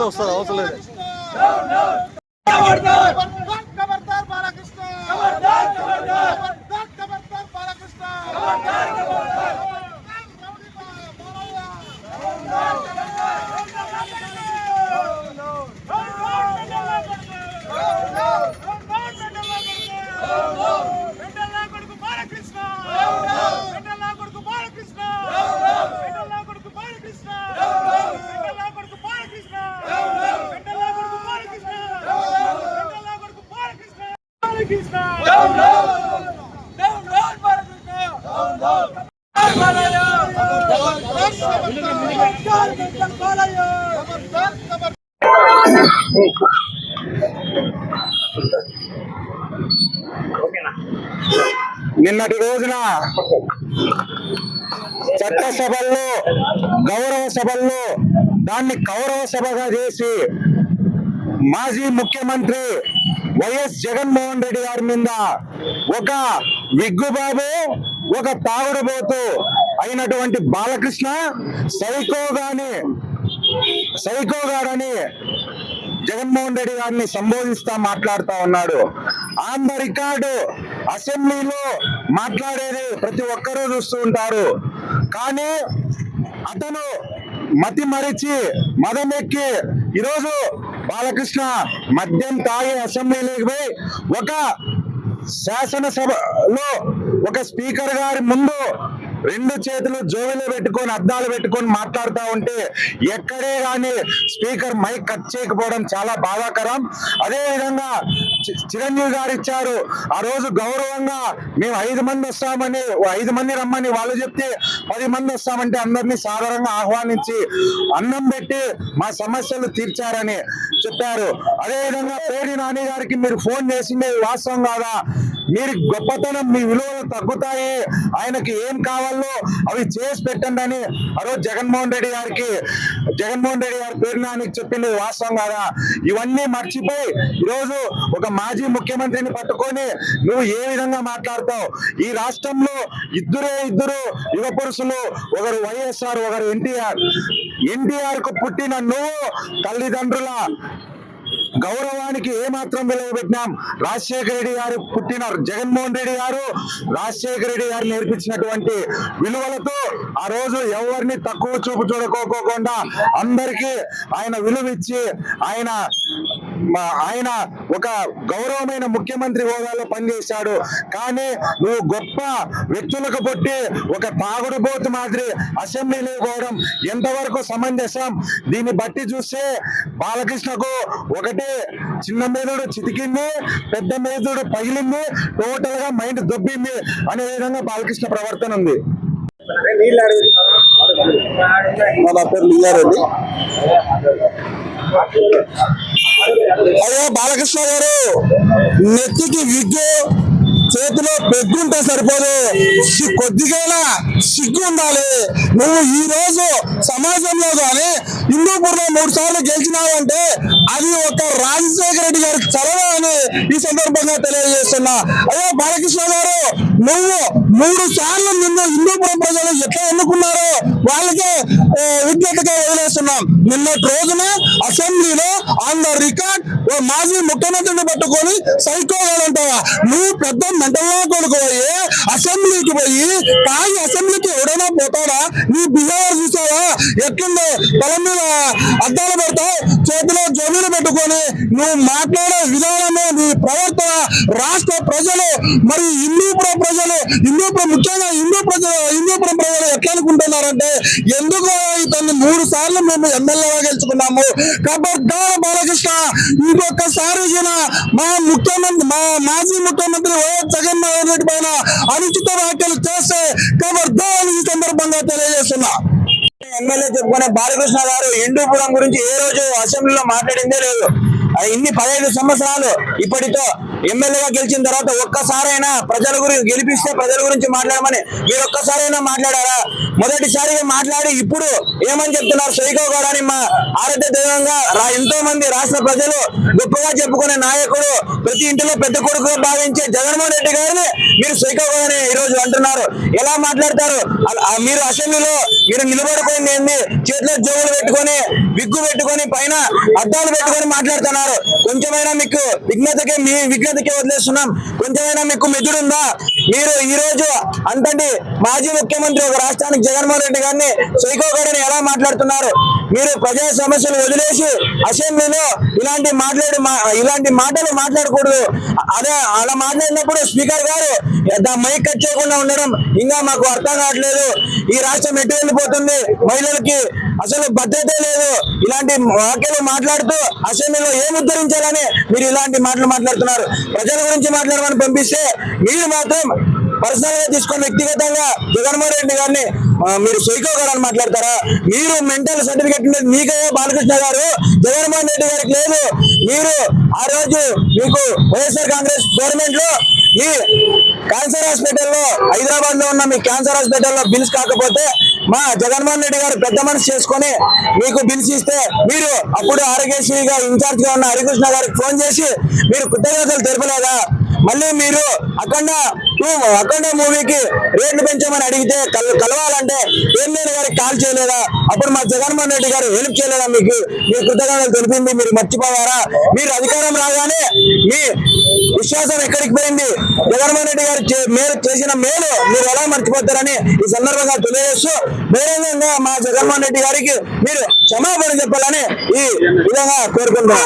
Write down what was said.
వస్తా అవసరం లేదు డౌన్ డౌన్ డౌన్ డౌన్ నిన్నటి రోజున చట్టసభల్లో గౌరవ సభల్లో దాన్ని కౌరవ సభగా చేసి మాజీ ముఖ్యమంత్రి వైఎస్ జగన్మోహన్ రెడ్డి గారి మీద ఒక విగ్గుబాబు ఒక తాగుడుబోతు అయినటువంటి బాలకృష్ణ సైకోగాని సైకోగాడని జగన్మోహన్ రెడ్డి గారిని సంబోధిస్తా మాట్లాడుతా ఉన్నాడు. ఆన్ ద రికార్డు అసెంబ్లీలో మాట్లాడేది ప్రతి ఒక్కరూ చూస్తూ ఉంటారు. కానీ అతను మతి మరిచి మదమెక్కి ఈరోజు బాలకృష్ణ మద్యం తాగే అసెంబ్లీలోకి పోయి ఒక శాసనసభలో ఒక స్పీకర్ గారి ముందు రెండు చేతులు జోబిలో పెట్టుకొని అద్దాలు పెట్టుకొని మాట్లాడుతూ ఉంటే ఎక్కడే కానీ స్పీకర్ మైక్ కట్ చేయకపోవడం చాలా బాధాకరం. అదే విధంగా చి- చిరంజీవి గారు ఇచ్చారు ఆ రోజు గౌరవంగా మేము ఐదు మంది వస్తామని ఐదు మంది రమ్మని వాళ్ళు చెప్తే పది మంది వస్తామంటే అందరినీ సాధారణంగా ఆహ్వానించి అన్నం పెట్టి మా సమస్యలు తీర్చారని చెప్పారు. అదే విధంగా పేరు నాని గారికి మీరు ఫోన్ చేసింది వాస్తవం కాదా? మీరు గొప్పతనం మీ విలువలు తగ్గుతాయి. ఆయనకి ఏం కావాలో అవి చేసి పెట్టండి అని ఆ రోజు జగన్మోహన్ రెడ్డి గారికి జగన్మోహన్ రెడ్డి గారి పేరు నానికి చెప్పింది వాస్తవం కాదా? ఇవన్నీ మర్చిపోయి ఈరోజు ఒక మాజీ ముఖ్యమంత్రిని పట్టుకొని నువ్వు ఏ విధంగా మాట్లాడతావు? ఈ రాష్ట్రంలో ఇద్దరే ఇద్దరు యువ పురుషులు ఒకరు వైఎస్ఆర్ ఒకరు ఎన్టీఆర్. ఎన్టీఆర్కు పుట్టిన నువ్వు తల్లిదండ్రుల. గౌరవానికి ఏమాత్రం విలువ పెట్టినాం. రాజశేఖర రెడ్డి గారు పుట్టిన జగన్మోహన్ రెడ్డి గారు రాజశేఖర రెడ్డి గారు నేర్పించినటువంటి విలువలతో ఆ రోజు ఎవరిని తక్కువ చూపు చూడకోకోకుండా అందరికీ ఆయన విలువ ఇచ్చి ఆయన ఆయన ఒక గౌరవమైన ముఖ్యమంత్రి హోదాలో పనిచేశాడు. కానీ నువ్వు గొప్ప వ్యక్తులకు పుట్టి ఒక తాగుడు బోతు మాదిరి అసెంబ్లీలో పోవడం ఎంతవరకు సమంజసం? దీన్ని బట్టి చూస్తే బాలకృష్ణకు ఒకటి చిన్న మేధుడు చితికింది పెద్ద మేధుడు పగిలింది టోటల్గా మైండ్ దొబ్బింది అనే విధంగా బాలకృష్ణ ప్రవర్తన ఉంది. నా పేరు లింగారెడ్డి. అయ్యో బాలకృష్ణ గారు నెత్తికి విగ్గు చేతిలో పెగ్గుంటే సరిపోదు. సి- కొద్దిగైనా సిగ్గు ఉండాలి. నువ్వు ఈ రోజు సమాజంలో కానీ హిందూపూర్లో మూడు సార్లు గెలిచినావంటే అది ఒక రాజశేఖర రెడ్డి గారి చలవ అని ఈ సందర్భంగా తెలియజేస్తున్నా. అయ్యో బాలకృష్ణ గారు నువ్వు మూడు సార్లు నిన్ను హిందూపురం ప్రజలు ఎట్లా ఎన్నుకున్నారో వాళ్ళకే విజ్ఞతగా వదిలేస్తున్నాం. నిన్నటి రోజున అసెంబ్లీలో ఆన్ ద రికార్డ్ ఓ మాజీ ముఖ్యమంత్రిని పట్టుకొని సైకోవాలంటావా నువ్వు పెద్ద మెంటల్లో కొడుకు పోయి అసెంబ్లీకి పోయి తాగి అసెంబ్లీకి ఎవడైనా పోతాడా? నీ బిహేవియర్ చూసావా? ఎట్లుందో? తల మీద అద్దాలు పెడతావు చేతిలో జమీలు పెట్టుకొని నువ్వు మాట్లాడే విధానమే నీ ప్రవర్తన ప్రజలు. మరి హిందూపురం ప్రజలు హిందూపురం ముఖ్యంగా హిందూ ప్రజలు హిందూపురం ప్రజలు ఎట్లా అనుకుంటున్నారంటే ఎందుకు ఇతన్ని మూడు సార్లు మేము ఎమ్మెల్యేగా గెలుచుకున్నాము. ఖబర్దార్ బాలకృష్ణ ఇంకొకసారి ఈయన మా ముఖ్యమంత్రి మా మాజీ ముఖ్యమంత్రి వైఎస్ జగన్మోహన్ రెడ్డి పైన అనుచిత వ్యాఖ్యలు చేస్తే ఖబర్దార్ ఈ సందర్భంగా తెలియజేస్తున్నా. ఎమ్మెల్యే చెప్పుకునే బాలకృష్ణ గారు హిందూపురం గురించి ఏ రోజు అసెంబ్లీలో మాట్లాడిందే లేదు. ఇన్ని పదహైదు సంవత్సరాలు ఇప్పటితో ఎమ్మెల్యేగా గెలిచిన తర్వాత ఒక్కసారైనా ప్రజల గురించి గెలిపిస్తే ప్రజల గురించి మాట్లాడమని మీరు ఒక్కసారైనా మాట్లాడారా? మొదటిసారిగా మాట్లాడి ఇప్పుడు ఏమని చెప్తున్నారు సైకో గౌడ అని మా ఆరాధ్య దైవంగా ఎంతో మంది రాష్ట్ర ప్రజలు గొప్పగా చెప్పుకునే నాయకుడు ప్రతి ఇంటిలో పెద్ద కొడుకుగా భావించే జగన్మోహన్ రెడ్డి గారిని మీరు సైకో గౌడ అని ఈ రోజు అంటున్నారు. ఎలా మాట్లాడతారు? మీరు అసెంబ్లీలో మీరు నిలబడుకొని ఏంది? చేతిలో జోగులు పెట్టుకొని విగ్గు పెట్టుకొని పైన అద్దాలు పెట్టుకొని మాట్లాడుతున్నారు. కొంచెమైనా మీకు విఘ్నతకే మీ విఘ్నతకే వదిలేస్తున్నాం. కొంచెమైనా మీకు మెదుడు ఉందా మీరు ఈ రోజు అంతటి మాజీ ముఖ్యమంత్రి ఒక రాష్ట్రానికి జగన్మోహన్ రెడ్డి గారిని సైకోగడని ఎలా మాట్లాడుతున్నారు? మీరు ప్రజా సమస్యలు వదిలేసి అసెంబ్లీలో ఇలాంటి మాట్లాడి మా- ఇలాంటి మాటలు మాట్లాడకూడదు. అదే అలా మాట్లాడినప్పుడు స్పీకర్ గారు మైక్ కట్ చేయకుండా ఉండడం ఇంకా మాకు అర్థం కావట్లేదు. ఈ రాష్ట్రం ఎటు వెళ్ళిపోతుంది? మహిళలకి అసలు భద్రతే లేదు. ఇలాంటి వాక్యాలు మాట్లాడుతూ అసెంబ్లీలో ఏం ఉద్ధరించాలని మీరు ఇలాంటి మాటలు మాట్లాడుతున్నారు? ప్రజల గురించి మాట్లాడమని పంపిస్తే మీరు మాత్రం పర్సనల్గా తీసుకొని వ్యక్తిగతంగా జగన్మోహన్ రెడ్డి గారిని మీరు సైకో గారు అని మాట్లాడతారా? మీరు మెంటల్ సర్టిఫికేట్ ఉండేది మీకే బాలకృష్ణ గారు. జగన్మోహన్ రెడ్డి గారికి లేదు. మీరు ఆ రోజు మీకు వైఎస్ఆర్ కాంగ్రెస్ గవర్నమెంట్లో ఈ క్యాన్సర్ హాస్పిటల్లో హైదరాబాద్లో ఉన్న మీ క్యాన్సర్ హాస్పిటల్లో బిల్స్ కాకపోతే మా జగన్మోహన్ రెడ్డి గారు పెద్ద మనసు చేసుకొని మీకు బిల్స్ ఇస్తే మీరు అప్పుడు ఆరోగ్యశ్రీగా ఇన్ఛార్జ్గా ఉన్న హరికృష్ణ గారికి ఫోన్ చేసి మీరు కృతజ్ఞతలు తెలపలేదా? మళ్ళీ మీరు అక్కడ టూ అఖండ మూవీకి రేట్లు పెంచమని అడిగితే కల- కలవాలంటే ఏం గారికి కాల్ చేయలేదా? అప్పుడు మా జగన్మోహన్ రెడ్డి గారు హెల్ప్ చేయలేదా మీకు? మీ కృతజ్ఞతలు తెలిపింది మీరు మర్చిపోయారా? మీరు అధికారం రాగానే మీ విశ్వాసం ఎక్కడికి పోయింది? జగన్మోహన్ రెడ్డి గారు చే- మేలు చేసిన మేలు మీరు ఎలా మర్చిపోతారని ఈ సందర్భంగా తెలియజేస్తూ బహిరంగంగా మా జగన్మోహన్ రెడ్డి గారికి మీరు క్షమాపణ చెప్పాలని ఈ విధంగా కోరుకుంటున్నాం.